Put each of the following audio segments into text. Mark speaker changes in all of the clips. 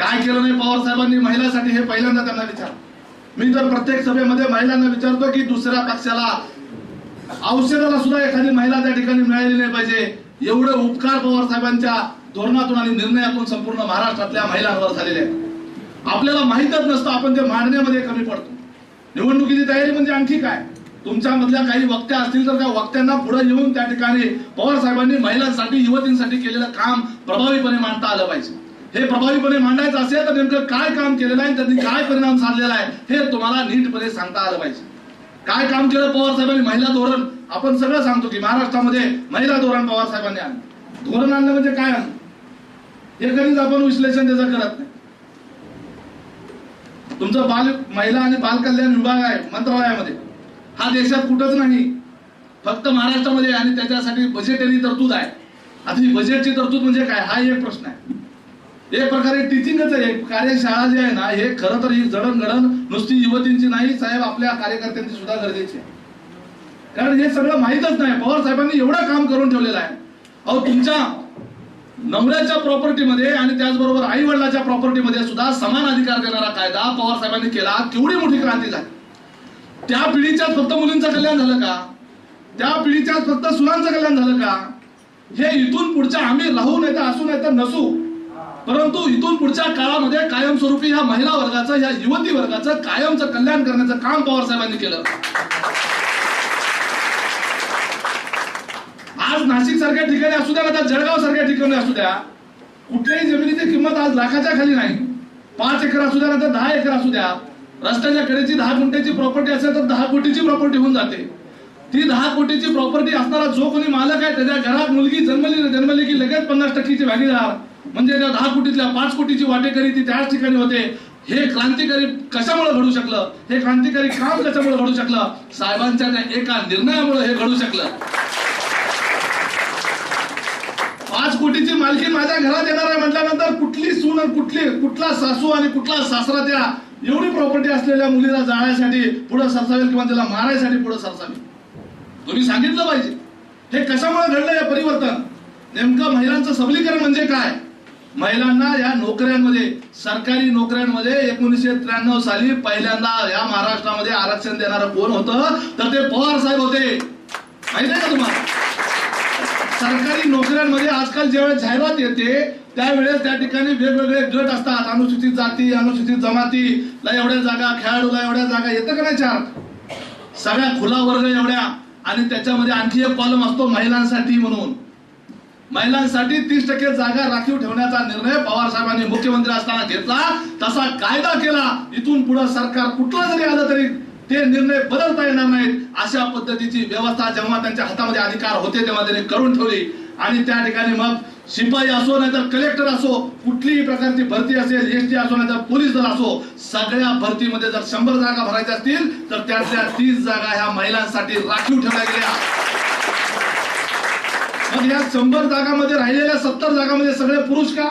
Speaker 1: काय केलं नाही पवार साहेबांनी? महिलांसाठी हे पहिल्यांदा त्यांना विचार. मी तर प्रत्येक सभेमध्ये महिलांना विचारतो की दुसऱ्या पक्षाला औषधाला सुद्धा एखादी महिला त्या ठिकाणी मिळाली नाही पाहिजे. एवढे उपकार पवार साहेबांच्या धोरणातून आणि निर्णयातून संपूर्ण महाराष्ट्रातल्या महिलांवर झालेले आहेत. आपल्याला माहीतच नसतं आपण ते मांडण्यामध्ये कमी पडतो. निवडणुकीची तयारी म्हणजे आणखी काय? तुमच्या मधल्या काही वक्त्या असतील तर त्या वक्त्यांना पुढे येऊन त्या ठिकाणी पवार साहेबांनी महिलांसाठी युवतींसाठी केलेलं काम प्रभावीपणे मांडता आलं पाहिजे. हे प्रभावीपणे मांडायचं असेल तर नेमकं काय काम केलेलं आहे त्यांनी काय परिणाम साधलेला आहे हे तुम्हाला नीटपणे सांगता आलं पाहिजे. काय काम केलं पवार साहेबांनी? महिला धोरण. आपण सगळं सांगतो की महाराष्ट्रामध्ये महिला धोरण पवार साहेबांनी आणलं. धोरण आणलं म्हणजे काय आणलं? हे कधीच आपण विश्लेषण त्याचं करत नाही. तुमचं बाल महिला आणि बाल कल्याण विभाग आहे मंत्रालयामध्ये. हा देशात कुठंच नाही. फक्त महाराष्ट्रामध्ये आणि त्याच्यासाठी बजेटरी तरतूद आहे. आता ही बजेटची तरतूद म्हणजे काय? हा एक प्रश्न आहे. एक प्रकारे टीचिंगच आहे. कार्यशाळा जी आहे ना हे खरं तर ही जडणघडण नुसती युवतींची नाही साहेब आपल्या कार्यकर्त्यांची सुद्धा गरजेची आहे. कारण हे सगळं माहीतच नाही. पवार साहेबांनी एवढं काम करून ठेवलेलं आहे. अहो तुमच्या नवऱ्याच्या प्रॉपर्टीमध्ये आणि त्याचबरोबर आई वडिलाच्या प्रॉपर्टीमध्ये सुद्धा समान अधिकार देणारा कायदा पवार साहेबांनी केला. केवढी मोठी क्रांती झाली. त्या पिढीच्याच फक्त मुलींचं कल्याण झालं का? त्या पिढीच्याच फक्त सुनांचं कल्याण झालं का? हे इथून पुढच्या आम्ही राहू नाही तर असू नाही तर नसू. परंतु इथून पुढच्या काळामध्ये कायमस्वरूपी ह्या महिला वर्गाचं ह्या युवती वर्गाचं कायमचं कल्याण करण्याचं काम पवार साहेबांनी केलं. आज नाशिक सारख्या ठिकाणी असू द्या ना जळगाव सारख्या ठिकाणी असू द्या कुठल्याही जमिनीची किंमत आज लाखाच्या खाली नाही. पाच एकर असू द्या ना तर दहा एकर असू द्या. रस्त्याच्या कडेची दहा गुंठ्याची प्रॉपर्टी असेल तर दहा कोटीची प्रॉपर्टी होऊन जाते. ती दहा कोटीची प्रॉपर्टी असणारा जो कोणी मालक आहे त्याच्या घरात मुलगी जन्मली जन्मली की लगेच पन्नास टक्केची भागीदार म्हणजे त्या दहा कोटीतल्या पाच कोटीची वाटेकरी ती त्याच ठिकाणी होते. हे क्रांतिकारी कशामुळे घडू शकलं? हे क्रांतिकारी काम कशामुळे घडू शकलं? साहेबांच्या त्या एका निर्णयामुळे हे घडू शकलं. पाच कोटीची मालकी माझ्या घरात येणार आहे म्हटल्यानंतर कुठली सून आणि कुठली कुठला सासू आणि कुठला सासरा त्या एवढी प्रॉपर्टी असलेल्या मुलीला जाण्यासाठी पुढे सरसावेल किंवा त्याला मारायसाठी पुढे सरसावेल? तुम्ही सांगितलं पाहिजे. हे कशामुळे घडलं हे परिवर्तन? नेमकं महिलांचं सबलीकरण म्हणजे काय? महिलांना या नोकऱ्यांमध्ये सरकारी नोकऱ्यांमध्ये एकोणीसशे त्र्याण्णव साली पहिल्यांदा या महाराष्ट्रामध्ये आरक्षण देणारं कोण होतं? तर ते पवार साहेब होते. माहिती आहे का तुम्हाला? सरकारी नोकऱ्यांमध्ये आजकाल ज्यावेळेस जाहिरात येते त्यावेळेस त्या ठिकाणी वेगवेगळे गट असतात. अनुसूचित जाती अनुसूचित जमातीला एवढ्या जागा खेळाडूला एवढ्या जागा येतं का नाही चार? सगळ्या खुला वर्ग एवढ्या. आणि त्याच्यामध्ये आणखी एक कॉलम असतो महिलांसाठी म्हणून. महिलांसाठी तीस टक्के जागा राखीव ठेवण्याचा निर्णय पवार साहेबांनी मुख्यमंत्री असताना घेतला. तसा कायदा केला. इथून पुढे सरकार कुठलं जरी आलं तरी ते निर्णय बदलता येणार नाहीत. अशा पद्धतीची व्यवस्था जेव्हा त्यांच्या हातामध्ये अधिकार होते तेव्हा त्यांनी करून ठेवली. आणि त्या ठिकाणी मग शिपाई असो नाहीतर कलेक्टर असो कुठलीही प्रकारची भरती असेल एस टी असो नाहीतर पोलीस दल असो सगळ्या भरतीमध्ये जर शंभर जागा भरायच्या असतील तर त्यातल्या तीस जागा ह्या महिलांसाठी राखीव ठेवल्या गेल्या. मग या शंभर जागामध्ये राहिलेल्या सत्तर जागामध्ये सगळे पुरुष का?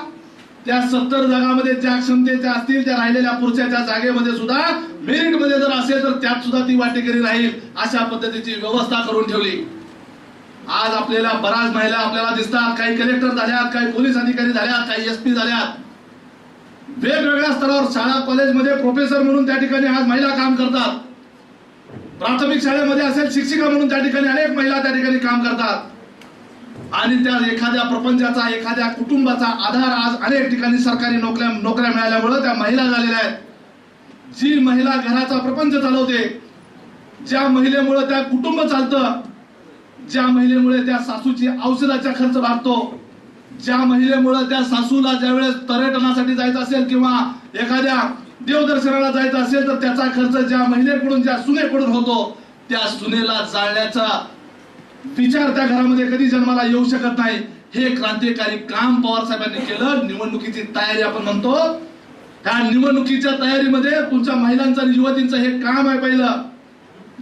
Speaker 1: त्या सत्तर जागामध्ये ज्या क्षमतेच्या असतील त्या राहिलेल्या पुरुषाच्या जागेमध्ये सुद्धा मेरिटमध्ये जर असेल तर त्यात सुद्धा ती वाटेकरी राहील अशा पद्धतीची व्यवस्था करून ठेवली. आज आपल्याला बऱ्याच महिला आपल्याला दिसतात काही कलेक्टर झाल्यात काही पोलीस अधिकारी झाल्यात काही एस पी झाल्यात. वेगवेगळ्या स्तरावर शाळा कॉलेजमध्ये प्रोफेसर म्हणून त्या ठिकाणी आज महिला काम करतात. प्राथमिक शाळेमध्ये असेल शिक्षिका म्हणून त्या ठिकाणी अनेक महिला त्या ठिकाणी काम करतात. आणि त्या एखाद्या प्रपंचाचा एखाद्या कुटुंबाचा आधार आज अनेक ठिकाणी सरकारी नोकऱ्या नोकऱ्या मिळाल्यामुळं त्या महिला झालेल्या आहेत. जी महिला घराचा प्रपंच चालवते ज्या महिलेमुळे त्या कुटुंब चालतं ज्या महिलेमुळे त्या सासूची औषधाचा खर्च भागतो ज्या महिलेमुळे त्या सासूला ज्यावेळेस पर्यटनासाठी जायचं असेल किंवा एखाद्या देवदर्शनाला जायचं असेल तर त्याचा खर्च ज्या महिलेकडून ज्या सुनेकडून होतो त्या सुनेला जाळण्याचा विचार त्या घरामध्ये कधी जन्माला येऊ शकत नाही. हे क्रांतिकारी काम पवार साहेबांनी केलं. निवडणुकीची तयारी आपण म्हणतो. त्या निवडणुकीच्या तयारीमध्ये तुमच्या महिलांचं आणि युवतींचं हे काम आहे पहिलं.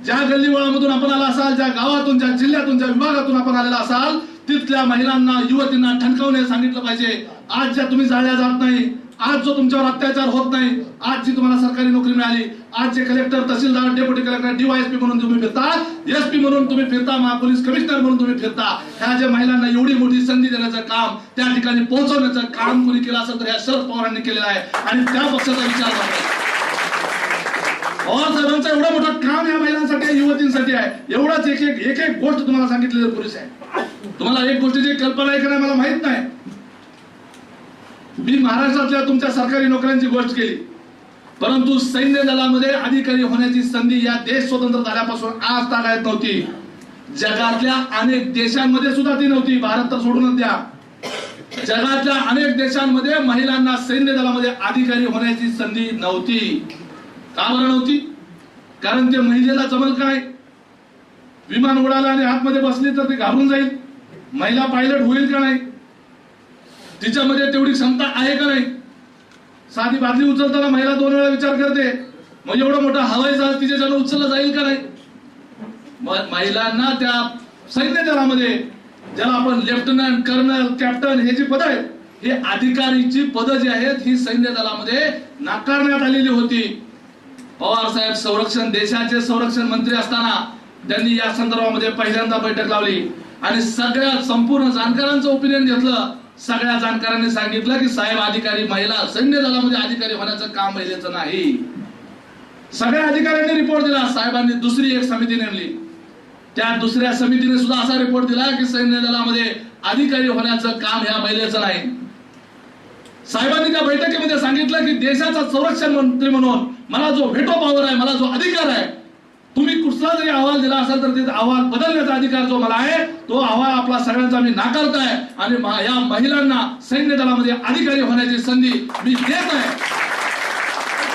Speaker 1: ज्या गल्लीवळामधून आपण आला असाल ज्या गावातून ज्या जिल्ह्यातून ज्या विभागातून आपण आलेला असाल तिथल्या महिलांना युवतींना ठणकावणे सांगितलं पाहिजे. आज ज्या तुम्ही जाळल्या जात नाही आज जो तुमच्यावर अत्याचार होत नाही आज जी तुम्हाला सरकारी नोकरी मिळाली आजचे कलेक्टर तहसीलदार डेप्युटी कलेक्टर डीवायएसपी म्हणून तुम्ही फिरता. एसपी म्हणून तुम्ही फिरता महापोलीस कमिशनर म्हणून तुम्ही फिरता. ह्या ज्या महिलांना एवढी मोठी संधी देण्याचं काम त्या ठिकाणी पोहोचवण्याचं काम कोणी केलं असेल तर ह्या शरद पवारांनी केलेलं आहे. आणि त्या पक्षाचा विचार करतो पवार साहेबांचं एवढं मोठं काम या महिलांसाठी युवतींसाठी आहे एवढाच एक एक एक एक गोष्ट तुम्हाला सांगितलेली पुरुष आहे तुम्हाला एक गोष्टीची कल्पना आहे का नाही मला माहीत नाही. मी महाराष्ट्रातल्या तुमच्या सरकारी नोकऱ्यांची गोष्ट केली. परंतु सैन्य दलामध्ये अधिकारी होण्याची संधी या देश स्वतंत्र झाल्यापासून आज तागायत नव्हती. जगातल्या अनेक देशांमध्ये सुद्धा ती नव्हती. भारत तर सोडूनच द्या. जगातल्या अनेक देशांमध्ये महिलांना सैन्य दलामध्ये अधिकारी होण्याची संधी नव्हती. का बरं नव्हती? कारण ते महिलेला जमल काय? विमान उडाला आणि आतमध्ये बसली तर ती घाबरून जाईल. महिला पायलट होईल का नाही? तिच्यामध्ये तेवढी क्षमता आहे का नाही? साधी बादली उचलताना महिला दोन वेळा विचार करते मग एवढं मोठं हवाई जहाज तिच्या उचललं जाईल का नाही? महिलांना त्या सैन्य दलामध्ये ज्याला आपण लेफ्टनंट कर्नल कॅप्टन हे जी पद आहेत हे अधिकारीची पदं जी आहेत ही सैन्य दलामध्ये नाकारण्यात आलेली होती. पवार साहेब संरक्षण देशाचे संरक्षण मंत्री असताना त्यांनी या संदर्भामध्ये पहिल्यांदा बैठक लावली आणि सगळ्या संपूर्ण जाणकारांचं ओपिनियन घेतलं. सगळ्या जाणकारांनी सांगितलं की साहेब अधिकारी महिला सैन्य दलामध्ये अधिकारी होण्याचं काम महिलेचं नाही. सगळ्या अधिकाऱ्यांनी रिपोर्ट दिला साहेबांनी दुसरी एक समिती नेमली. त्या दुसऱ्या समितीने सुद्धा असा रिपोर्ट दिला की सैन्य दलामध्ये अधिकारी होण्याचं काम ह्या महिलेचं नाही. साहेबांनी त्या बैठकीमध्ये सांगितलं की देशाचा संरक्षण मंत्री म्हणून मला जो व्हेटो पॉवर आहे मला जो अधिकार आहे दुसरा जरी अहवाल दिला असेल तर तिथे अहवाल बदलण्याचा अधिकार जो मला आहे तो अहवाल आपला सगळ्यांचा मी नाकारताय आणि या महिलांना सैन्य दलामध्ये अधिकारी होण्याची संधी मी देत आहे.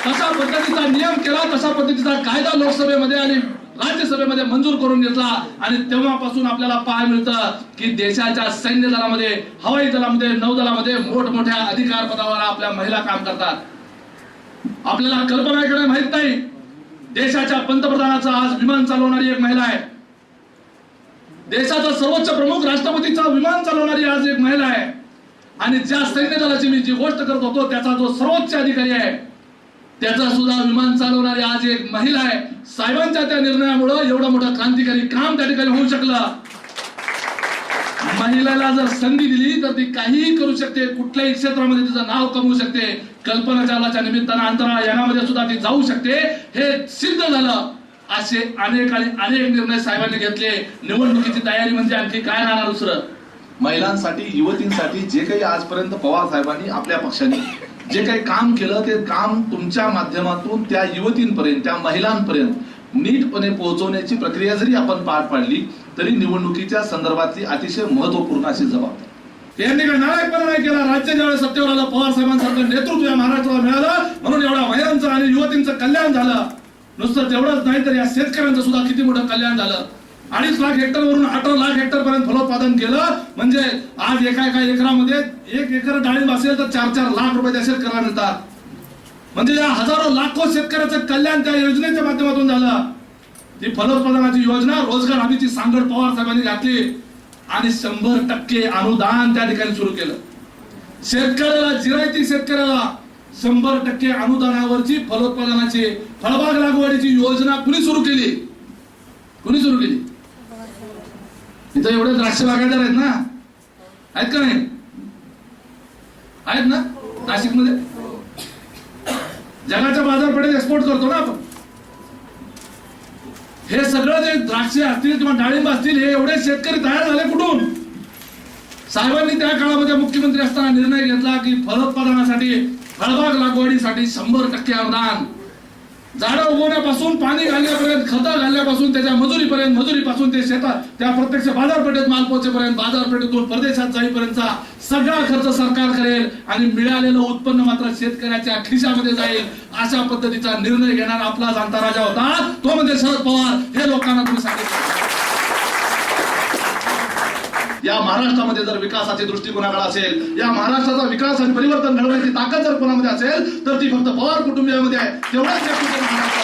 Speaker 1: तशा पद्धतीचा नियम केला तशा पद्धतीचा कायदा लोकसभेमध्ये आणि राज्यसभेमध्ये मंजूर करून घेतला आणि तेव्हापासून आपल्याला पाहायला मिळतं की देशाच्या सैन्य दलामध्ये हवाई दलामध्ये नौदलामध्ये मोठमोठ्या अधिकार पदावर आपल्या महिला काम करतात. आपल्याला कल्पना माहीत नाही. देशाच्या पंतप्रधानाचा आज विमान चालवणारी एक महिला आहे. देशाचा सर्वोच्च प्रमुख राष्ट्रपतीचा विमान चालवणारी आज एक महिला आहे. आणि ज्या सैन्य दलाची मी जी गोष्ट करत होतो त्याचा जो सर्वोच्च अधिकारी आहे त्याचा सुद्धा विमान चालवणारी आज एक महिला आहे. साहेबांच्या त्या निर्णयामुळं एवढं मोठं क्रांतिकारी काम त्या ठिकाणी होऊ शकलं. महिलाला जर संधी दिली तर ती काहीही करू शकते. कुठल्याही क्षेत्रामध्ये तिचं नाव कमवू शकते. कल्पना चावलाच्या निमित्तानं अंतराळ यानामध्ये सुद्धा ती जाऊ शकते. हे सिद्ध झालं असे अनेक आणि अनेक निर्णय साहेबांनी घेतले. निवडणुकीची तयारी म्हणजे आणखी काय राहणार दुसरं?
Speaker 2: महिलांसाठी युवतींसाठी जे काही आजपर्यंत पवार साहेबांनी आपल्या पक्षाने जे काही काम केलं ते काम तुमच्या माध्यमातून त्या युवतींपर्यंत त्या महिलांपर्यंत नीटपणे पोहोचवण्याची प्रक्रिया जरी आपण पार पाडली तरी निवडणुकीच्या संदर्भातली अतिशय महत्त्वपूर्ण अशी जबाबदारी.
Speaker 1: यांनी काय नारायणपणा नाही केला. राज्य ज्यावेळेस सत्तेवर आलं पवार साहेबांसारखं नेतृत्व या महाराष्ट्राला मिळालं. म्हणून एवढ्या महिलांचं आणि युवतींचं कल्याण झालं. नुसतं तेवढंच नाही तर या शेतकऱ्यांचं सुद्धा किती मोठं कल्याण झालं. अडीच लाख हेक्टर वरून अठरा लाख हेक्टर पर्यंत फलोत्पादन केलं. म्हणजे आज एका एका एकरामध्ये एक एकर डाळिंब असेल तर चार चार लाख रुपये त्या शेतकऱ्यांना मिळतात. म्हणजे या हजारो लाखो शेतकऱ्याचं कल्याण त्या योजनेच्या माध्यमातून झालं. ती फलोत्पादनाची योजना रोजगार हमीची सांगड पवार साहेबांनी घातली आणि शंभर टक्के अनुदान त्या ठिकाणी सुरू केलं. शेतकऱ्याला जिरायती शेतकऱ्याला शंभर टक्के अनुदानावरची फलोत्पादनाची फळबाग लागवडीची योजना कुणी सुरू केली? कुणी सुरू केली? इथं एवढे द्राक्ष बागायदार आहेत ना? आहेत का नाही? आहेत ना? नाशिकमध्ये जगाच्या बाजारपेठेत एक्सपोर्ट करतो ना आपण. हे सगळं जे द्राक्षे असतील किंवा डाळिंब असतील हे एवढे शेतकरी तयार झाले कुठून? साहेबांनी त्या काळामध्ये मुख्यमंत्री असताना निर्णय घेतला की फलोत्पादनासाठी फळबाग लागवडीसाठी शंभर टक्के अनुदान. झाडं उगवण्यापासून पाणी घालण्यापर्यंत खतं घालण्यापासून त्याच्या मजुरीपर्यंत मजुरीपासून ते शेतात त्या प्रत्यक्ष बाजारपेठेत माल पोहोचेपर्यंत बाजारपेठेतून परदेशात जाईपर्यंतचा सगळा खर्च सरकार करेल आणि मिळालेलं उत्पन्न मात्र शेतकऱ्याच्या खिशामध्ये जाईल अशा पद्धतीचा निर्णय घेणारा आपला जाणता राजा होता. तो म्हणजे शरद पवार हे लोकांना तुम्ही सांगितलं
Speaker 2: या महाराष्ट्रामध्ये जर विकासाचे दृष्टिकोनाकडे असेल या महाराष्ट्राचा विकास आणि परिवर्तन घडवण्याची ताकद जर कोणामध्ये असेल तर ती फक्त पवार कुटुंबियामध्ये आहे. तेवढाच या